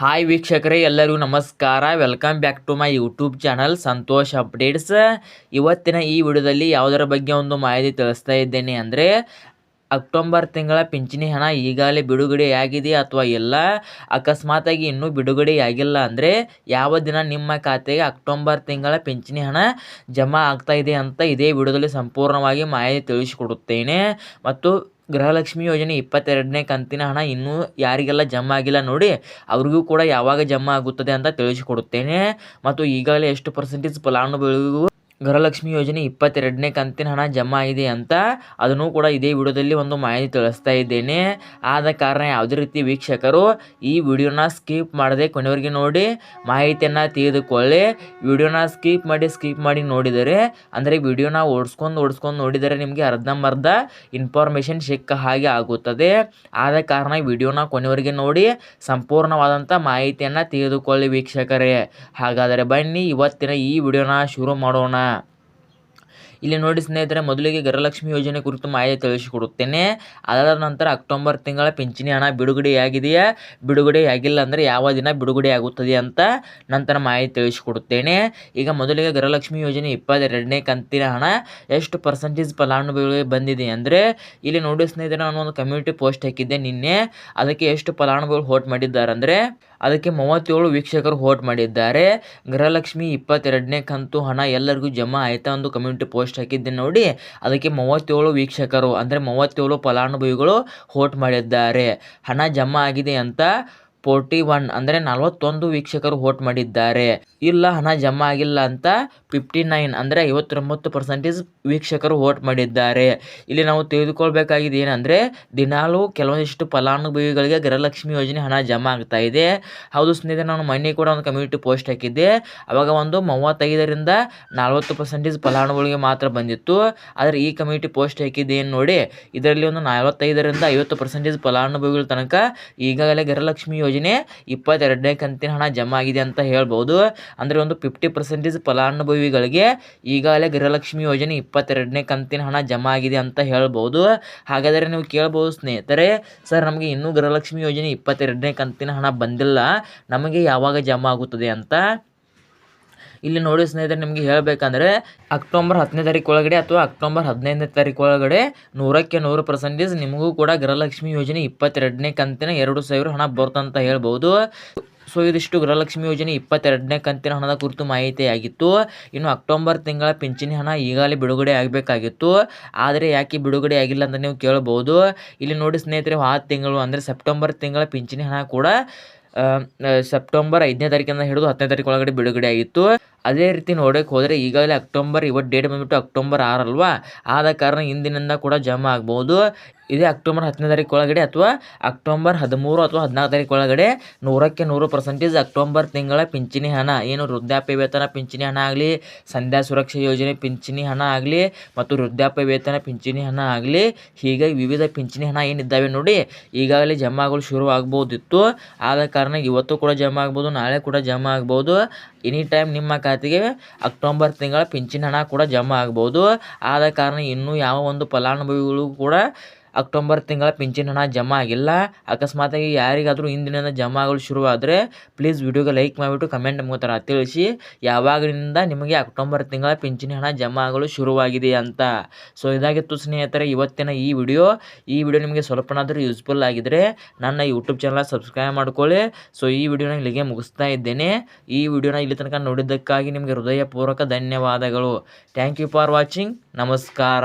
Hi ವೀಕ್ಷಕರೇ, ಎಲ್ಲರಿಗೂ ನಮಸ್ಕಾರ. Welcome back to my YouTube channel Santosh updates ಇವತ್ತಿನ ಈ ವಿಡಿಯೋದಲ್ಲಿ ಯಾವುದರ ಬಗ್ಗೆ ಒಂದು ಮಾಹಿತಿ ತಿಳಿಸ್ತಾ ಇದ್ದೇನೆ ಅಂದರೆ, ಅಕ್ಟೋಬರ್ ತಿಂಗಳ ಪಿಂಚಣಿ ಹಣ ಈಗಾಗಲೇ ಬಿಡುಗಡೆಯಾಗಿದೆ ಅಥವಾ ಇಲ್ಲ? ಅಕಸ್ಮಾತಾಗಿ ಇನ್ನೂ ಬಿಡುಗಡೆಯಾಗಿಲ್ಲ ಅಂದರೆ, ಯಾವ ದಿನ ನಿಮ್ಮ ಖಾತೆಗೆ ಅಕ್ಟೋಬರ್ ತಿಂಗಳ ಪಿಂಚಣಿ ಹಣ ಜಮಾ ಆಗ್ತಾಯಿದೆ ಅಂತ ಇದೇ ವಿಡಿಯೋದಲ್ಲಿ ಸಂಪೂರ್ಣವಾಗಿ ಮಾಹಿತಿ ತಿಳಿಸಿಕೊಡುತ್ತೇನೆ. ಮತ್ತು ಗೃಹಲಕ್ಷ್ಮಿ ಯೋಜನೆ ಇಪ್ಪತ್ತೆರಡನೇ ಕಂತಿನ ಹಣ ಇನ್ನೂ ಯಾರಿಗೆಲ್ಲ ಜಮಾ ಆಗಿಲ್ಲ ನೋಡಿ, ಅವ್ರಿಗೂ ಕೂಡ ಯಾವಾಗ ಜಮಾ ಆಗುತ್ತದೆ ಅಂತ ತಿಳಿಸಿಕೊಡುತ್ತೇನೆ. ಮತ್ತು ಈಗಾಗಲೇ ಎಷ್ಟು ಪರ್ಸೆಂಟೇಜ್ ಫಲಾನುಭವಿಗಳಿಗೂ ಗೃಹಲಕ್ಷ್ಮಿ ಯೋಜನೆ ಇಪ್ಪತ್ತೆರಡನೇ ಕಂತಿನ ಹಣ ಜಮಾ ಇದೆ ಅಂತ ಅದನ್ನು ಕೂಡ ಇದೇ ವಿಡಿಯೋದಲ್ಲಿ ಒಂದು ಮಾಹಿತಿ ತಿಳಿಸ್ತಾ ಇದ್ದೇನೆ. ಆದ ಕಾರಣ ಯಾವುದೇ ರೀತಿ ವೀಕ್ಷಕರು ಈ ವಿಡಿಯೋನ ಸ್ಕಿಪ್ ಮಾಡದೆ ಕೊನೆವರೆಗೆ ನೋಡಿ ಮಾಹಿತಿಯನ್ನು ತೆಗೆದುಕೊಳ್ಳಿ ವಿಡಿಯೋನ ಸ್ಕಿಪ್ ಮಾಡಿ ಸ್ಕಿಪ್ ಮಾಡಿ ನೋಡಿದರೆ, ಅಂದರೆ ವಿಡಿಯೋನ ಓಡಿಸ್ಕೊಂಡು ಓಡಿಸ್ಕೊಂಡು ನೋಡಿದರೆ ನಿಮಗೆ ಅರ್ಧಂಬರ್ಧ ಇನ್ಫಾರ್ಮೇಷನ್ ಸಿಕ್ಕ ಹಾಗೆ ಆಗುತ್ತದೆ. ಆದ ಕಾರಣ ವಿಡಿಯೋನ ಕೊನೆವರೆಗೆ ನೋಡಿ ಸಂಪೂರ್ಣವಾದಂಥ ಮಾಹಿತಿಯನ್ನು ತೆಗೆದುಕೊಳ್ಳಿ ವೀಕ್ಷಕರೇ. ಹಾಗಾದರೆ ಬನ್ನಿ, ಇವತ್ತಿನ ಈ ವಿಡಿಯೋನ ಶುರು ಮಾಡೋಣ. ಇಲ್ಲಿ ನೋಡಿ ಸ್ನೇಹಿತರೆ, ಮೊದಲಿಗೆ ಗೃಹಲಕ್ಷ್ಮಿ ಯೋಜನೆ ಕುರಿತು ಮಾಹಿತಿ ತಿಳಿಸಿಕೊಡುತ್ತೇನೆ. ಅದಾದ ನಂತರ ಅಕ್ಟೋಬರ್ ತಿಂಗಳ ಪಿಂಚಣಿ ಹಣ ಬಿಡುಗಡೆಯಾಗಿದೆಯಾ? ಬಿಡುಗಡೆಯಾಗಿಲ್ಲ ಅಂದರೆ ಯಾವ ದಿನ ಬಿಡುಗಡೆ ಆಗುತ್ತದೆ ಅಂತ ನಂತರ ಮಾಹಿತಿ ತಿಳಿಸಿಕೊಡುತ್ತೇನೆ. ಈಗ ಮೊದಲಿಗೆ ಗೃಹಲಕ್ಷ್ಮಿ ಯೋಜನೆ ಇಪ್ಪತ್ತೆರಡನೇ ಕಂತಿನ ಹಣ ಎಷ್ಟು ಪರ್ಸೆಂಟೇಜ್ ಫಲಾನುಭವಿಗಳಿಗೆ ಬಂದಿದೆ ಅಂದರೆ, ಇಲ್ಲಿ ನೋಡಿ ಸ್ನೇಹಿತರೆ ನಾನು ಒಂದು ಕಮ್ಯುನಿಟಿ ಪೋಸ್ಟ್ ಹಾಕಿದ್ದೆ ನಿನ್ನೆ. ಅದಕ್ಕೆ ಎಷ್ಟು ಫಲಾನುಭವಿಗಳು ಹೋಟ್ ಮಾಡಿದ್ದಾರೆ ಅಂದರೆ ಅದಕ್ಕೆ ಮೂವತ್ತೇಳು ವೀಕ್ಷಕರು ವೋಟ್ ಮಾಡಿದ್ದಾರೆ. ಗೃಹಲಕ್ಷ್ಮಿ ಇಪ್ಪತ್ತೆರಡನೇ ಕಂತು ಹಣ ಎಲ್ಲರಿಗೂ ಜಮಾ ಆಯಿತಾ ಒಂದು ಕಮ್ಯುನಿಟಿ ಪೋಸ್ಟ್ ಹಾಕಿದ್ದೆ ನೋಡಿ. ಅದಕ್ಕೆ ಮೂವತ್ತೇಳು ವೀಕ್ಷಕರು, ಅಂದರೆ ಮೂವತ್ತೇಳು ಫಲಾನುಭವಿಗಳು ವೋಟ್ ಮಾಡಿದ್ದಾರೆ. ಹಣ ಜಮಾ ಆಗಿದೆ ಅಂತ ಫೋರ್ಟಿ ಒನ್ ಅಂದರೆ ನಲವತ್ತೊಂದು ವೀಕ್ಷಕರು ವೋಟ್ ಮಾಡಿದ್ದಾರೆ. ಇಲ್ಲ, ಹಣ ಜಮಾ ಆಗಿಲ್ಲ ಅಂತ ಫಿಫ್ಟಿ ನೈನ್ ಅಂದರೆ ಐವತ್ತೊಂಬತ್ತು ಪರ್ಸೆಂಟೇಜ್ ವೀಕ್ಷಕರು ವೋಟ್ ಮಾಡಿದ್ದಾರೆ. ಇಲ್ಲಿ ನಾವು ತಿಳಿದುಕೊಳ್ಬೇಕಾಗಿದೆ ಏನಂದರೆ, ದಿನಾಲೂ ಕೆಲವೊಂದಿಷ್ಟು ಫಲಾನುಭವಿಗಳಿಗೆ ಗೃಹಲಕ್ಷ್ಮಿ ಯೋಜನೆ ಹಣ ಜಮಾ ಆಗ್ತಾ ಇದೆ. ಹೌದು ಸ್ನೇಹಿತರೆ, ನಾನು ಮೊನ್ನೆ ಕೂಡ ಒಂದು ಕಮ್ಯುನಿಟಿ ಪೋಸ್ಟ್ ಹಾಕಿದ್ದೆ. ಅವಾಗ ಒಂದು ಮೂವತ್ತೈದರಿಂದ ನಲವತ್ತು ಪರ್ಸೆಂಟೇಜ್ ಫಲಾನುಭವಿಗಳಿಗೆ ಮಾತ್ರ ಬಂದಿತ್ತು. ಆದರೆ ಈ ಕಮ್ಯುನಿಟಿ ಪೋಸ್ಟ್ ಹಾಕಿದ್ದೆ ಏನು ನೋಡಿ, ಇದರಲ್ಲಿ ಒಂದು ನಲವತ್ತೈದರಿಂದ ಐವತ್ತು ಪರ್ಸೆಂಟೇಜ್ ಫಲಾನುಭವಿಗಳ ತನಕ ಈಗಾಗಲೇ ಗೃಹಲಕ್ಷ್ಮಿ ಯೋಜನೆ ಇಪ್ಪತ್ತೆರಡನೇ ಕಂತಿನ ಹಣ ಜಮಾ ಆಗಿದೆ ಅಂತ ಹೇಳ್ಬೋದು. ಅಂದರೆ ಒಂದು ಫಿಫ್ಟಿ ಪರ್ಸೆಂಟೇಜ್ ಫಲಾನುಭವಿಗಳಿಗೆ ಈಗಾಗಲೇ ಗೃಹಲಕ್ಷ್ಮಿ ಯೋಜನೆ ಇಪ್ಪತ್ತೆರಡನೇ ಕಂತಿನ ಹಣ ಜಮಾ ಆಗಿದೆ ಅಂತ ಹೇಳ್ಬೋದು. ಹಾಗಾದರೆ ನೀವು ಕೇಳ್ಬೋದು ಸ್ನೇಹಿತರೆ, ಸರ್ ನಮಗೆ ಇನ್ನೂ ಗೃಹಲಕ್ಷ್ಮಿ ಯೋಜನೆ ಇಪ್ಪತ್ತೆರಡನೇ ಕಂತಿನ ಹಣ ಬಂದಿಲ್ಲ, ನಮಗೆ ಯಾವಾಗ ಜಮಾ ಆಗುತ್ತದೆ ಅಂತ? ಇಲ್ಲಿ ನೋಡಿ ಸ್ನೇಹಿತರೆ, ನಿಮಗೆ ಹೇಳಬೇಕಂದ್ರೆ ಅಕ್ಟೋಬರ್ ಹತ್ತನೇ ತಾರೀಕು ಒಳಗಡೆ ಅಥವಾ ಅಕ್ಟೋಬರ್ ಹದಿನೈದನೇ ತಾರೀಕು ಒಳಗಡೆ ನೂರಕ್ಕೆ ನೂರು ಪರ್ಸೆಂಟೇಜ್ ನಿಮಗೂ ಕೂಡ ಗೃಹಲಕ್ಷ್ಮಿ ಯೋಜನೆ ಇಪ್ಪತ್ತೆರಡನೇ ಕಂತಿನ ಎರಡು ಸಾವಿರ ಹಣ ಬರ್ತಂತ ಹೇಳ್ಬೋದು. ಸೊ ಇದಿಷ್ಟು ಗೃಹಲಕ್ಷ್ಮಿ ಯೋಜನೆ ಇಪ್ಪತ್ತೆರಡನೇ ಕಂತಿನ ಹಣದ ಕುರಿತು ಮಾಹಿತಿಯಾಗಿತ್ತು ಇನ್ನು ಅಕ್ಟೋಬರ್ ತಿಂಗಳ ಪಿಂಚಣಿ ಹಣ ಈಗಾಗಲೇ ಬಿಡುಗಡೆ ಆಗಬೇಕಾಗಿತ್ತು. ಆದರೆ ಯಾಕೆ ಬಿಡುಗಡೆ ಆಗಿಲ್ಲ ಅಂತ ನೀವು ಕೇಳಬಹುದು ಇಲ್ಲಿ ನೋಡಿ ಸ್ನೇಹಿತರೆ, ಆ ತಿಂಗಳು ಅಂದರೆ ಸೆಪ್ಟೆಂಬರ್ ತಿಂಗಳ ಪಿಂಚಣಿ ಹಣ ಕೂಡ ಸೆಪ್ಟೆಂಬರ್ ಐದನೇ ತಾರೀಕಿಂದ ಹಿಡಿದು ಹತ್ತನೇ ತಾರೀಕು ಒಳಗಡೆ ಬಿಡುಗಡೆ ಆಗಿತ್ತು. ಅದೇ ರೀತಿ ನೋಡೋಕೆ ಹೋದರೆ ಈಗಾಗಲೇ ಅಕ್ಟೋಬರ್ ಇವತ್ತು ಡೇಟ್ ಬಂದುಬಿಟ್ಟು ಅಕ್ಟೋಬರ್ ಆರಲ್ವಾ? ಆದ ಕಾರಣ ಇಂದಿನಿಂದ ಕೂಡ ಜಮಾ ಆಗ್ಬೋದು. ಇದೇ ಅಕ್ಟೋಬರ್ ಹತ್ತನೇ ತಾರೀಕು ಒಳಗಡೆ ಅಥವಾ ಅಕ್ಟೋಬರ್ ಹದಿಮೂರು ಅಥವಾ ಹದಿನಾಲ್ಕು ತಾರೀಕು ಒಳಗಡೆ. ನೂರಕ್ಕೆ ನೂರು ಪರ್ಸೆಂಟೇಜ್ ಅಕ್ಟೋಬರ್ ತಿಂಗಳ ಪಿಂಚಣಿ ಹಣ. ಏನು ವೃದ್ಧಾಪ್ಯ ವೇತನ ಪಿಂಚಣಿ ಹಣ ಆಗಲಿ, ಸಂಧ್ಯಾ ಸುರಕ್ಷಾ ಯೋಜನೆ ಪಿಂಚಣಿ ಹಣ ಆಗಲಿ ಮತ್ತು ವೃದ್ಧಾಪ್ಯ ವೇತನ ಪಿಂಚಣಿ ಹಣ ಆಗಲಿ ಹೀಗೆ ವಿವಿಧ ಪಿಂಚಣಿ ಹಣ ಏನಿದ್ದಾವೆ ನೋಡಿ, ಈಗಾಗಲೇ ಜಮಾ ಆಗಲು ಶುರು ಆಗ್ಬೋದಿತ್ತು ಆದ ಕಾರಣ ಇವತ್ತು ಕೂಡ ಜಮಾ ಆಗ್ಬೋದು, ನಾಳೆ ಕೂಡ ಜಮಾ ಆಗ್ಬೋದು. ಎನಿ ಟೈಮ್ ನಿಮ್ಮ ಖಾತೆಗೆ ಅಕ್ಟೋಬರ್ ತಿಂಗಳ ಪಿಂಚಣಿ ಹಣ ಕೂಡ ಜಮಾ ಆಗ್ಬೋದು. ಆದ ಕಾರಣ ಇನ್ನೂ ಯಾವ ಒಂದು ಫಲಾನುಭವಿಗಳು ಕೂಡ ಅಕ್ಟೋಬರ್ ತಿಂಗಳ ಪಿಂಚಣಿ ಹಣ ಜಮಾ ಆಗಿಲ್ಲ. ಅಕಸ್ಮಾತಾಗಿ ಯಾರಿಗಾದರೂ ಇಂದಿನಿಂದ ಜಮಾ ಆಗಲು ಶುರುವಾದರೆ ಪ್ಲೀಸ್ ವಿಡಿಯೋಗೆ ಲೈಕ್ ಮಾಡಿಬಿಟ್ಟು ಕಮೆಂಟ್ ಮುಖಾಂತರ ತಿಳಿಸಿ. ಯಾವಾಗಿನಿಂದ ನಿಮಗೆ ಅಕ್ಟೋಬರ್ ತಿಂಗಳ ಪಿಂಚಣಿ ಹಣ ಜಮಾ ಆಗಲು ಶುರುವಾಗಿದೆ ಅಂತ. ಸೊ ಇದಾಗಿತ್ತು ಸ್ನೇಹಿತರೆ, ಇವತ್ತಿನ ಈ ವಿಡಿಯೋ. ಈ ವಿಡಿಯೋ ನಿಮಗೆ ಸ್ವಲ್ಪನಾದರೂ ಯೂಸ್ಫುಲ್ ಆಗಿದ್ದರೆ ನನ್ನ ಯೂಟ್ಯೂಬ್ ಚಾನಲ್ ಸಬ್ಸ್ಕ್ರೈಬ್ ಮಾಡ್ಕೊಳ್ಳಿ. ಸೊ ಈ ವಿಡಿಯೋನ ಇಲ್ಲಿಗೆ ಮುಗಿಸ್ತಾ ಇದ್ದೇನೆ. ಈ ವಿಡಿಯೋನ ಇಲ್ಲಿ ತನಕ ನೋಡಿದ್ದಕ್ಕಾಗಿ ನಿಮಗೆ ಹೃದಯಪೂರ್ವಕ ಧನ್ಯವಾದಗಳು. ಥ್ಯಾಂಕ್ ಯು ಫಾರ್ ವಾಚಿಂಗ್ ನಮಸ್ಕಾರ.